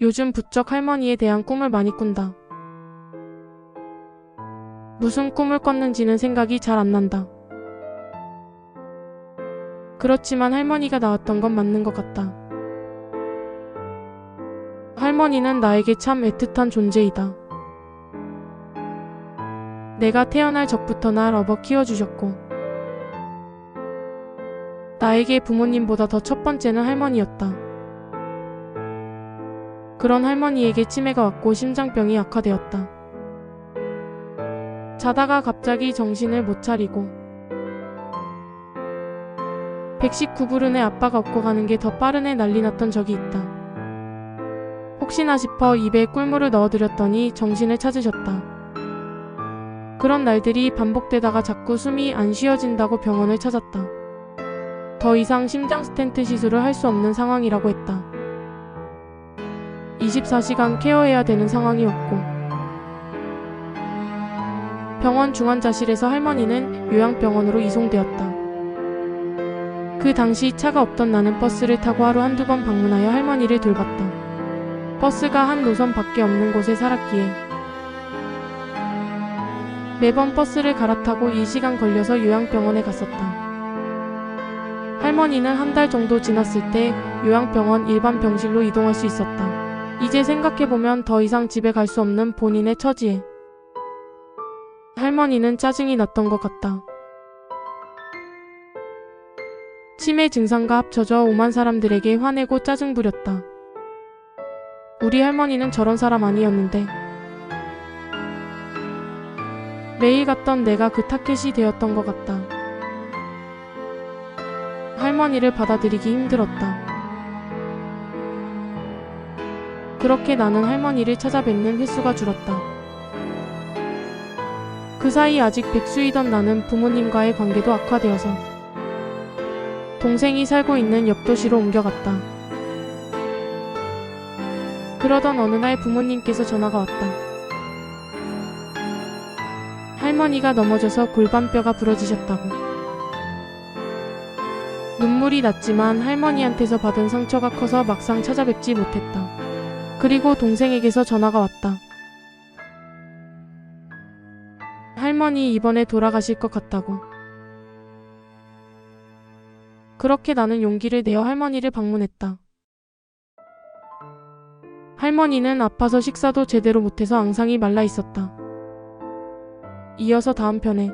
요즘 부쩍 할머니에 대한 꿈을 많이 꾼다. 무슨 꿈을 꿨는지는 생각이 잘 안 난다. 그렇지만 할머니가 나왔던 건 맞는 것 같다. 할머니는 나에게 참 애틋한 존재이다. 내가 태어날 적부터 날 업어 키워주셨고, 나에게 부모님보다 더 첫 번째는 할머니였다. 그런 할머니에게 치매가 왔고 심장병이 악화되었다. 자다가 갑자기 정신을 못 차리고 119부른의 아빠가 업고 가는 게 더 빠르네 난리 났던 적이 있다. 혹시나 싶어 입에 꿀물을 넣어드렸더니 정신을 찾으셨다. 그런 날들이 반복되다가 자꾸 숨이 안 쉬어진다고 병원을 찾았다. 더 이상 심장 스텐트 시술을 할 수 없는 상황이라고 했다. 24시간 케어해야 되는 상황이었고, 병원 중환자실에서 할머니는 요양병원으로 이송되었다. 그 당시 차가 없던 나는 버스를 타고 하루 한두 번 방문하여 할머니를 돌봤다. 버스가 한 노선 밖에 없는 곳에 살았기에 매번 버스를 갈아타고 2시간 걸려서 요양병원에 갔었다. 할머니는 한 달 정도 지났을 때 요양병원 일반 병실로 이동할 수 있었다. 이제 생각해보면 더 이상 집에 갈 수 없는 본인의 처지에 할머니는 짜증이 났던 것 같다. 치매 증상과 합쳐져 오만 사람들에게 화내고 짜증 부렸다. 우리 할머니는 저런 사람 아니었는데 매일 갔던 내가 그 타켓이 되었던 것 같다. 할머니를 받아들이기 힘들었다. 그렇게 나는 할머니를 찾아뵙는 횟수가 줄었다. 그 사이 아직 백수이던 나는 부모님과의 관계도 악화되어서 동생이 살고 있는 옆 도시로 옮겨갔다. 그러던 어느 날 부모님께서 전화가 왔다. 할머니가 넘어져서 골반뼈가 부러지셨다고. 눈물이 났지만 할머니한테서 받은 상처가 커서 막상 찾아뵙지 못했다. 그리고 동생에게서 전화가 왔다. 할머니 이번에 돌아가실 것 같다고. 그렇게 나는 용기를 내어 할머니를 방문했다. 할머니는 아파서 식사도 제대로 못해서 앙상이 말라 있었다. 이어서 다음 편에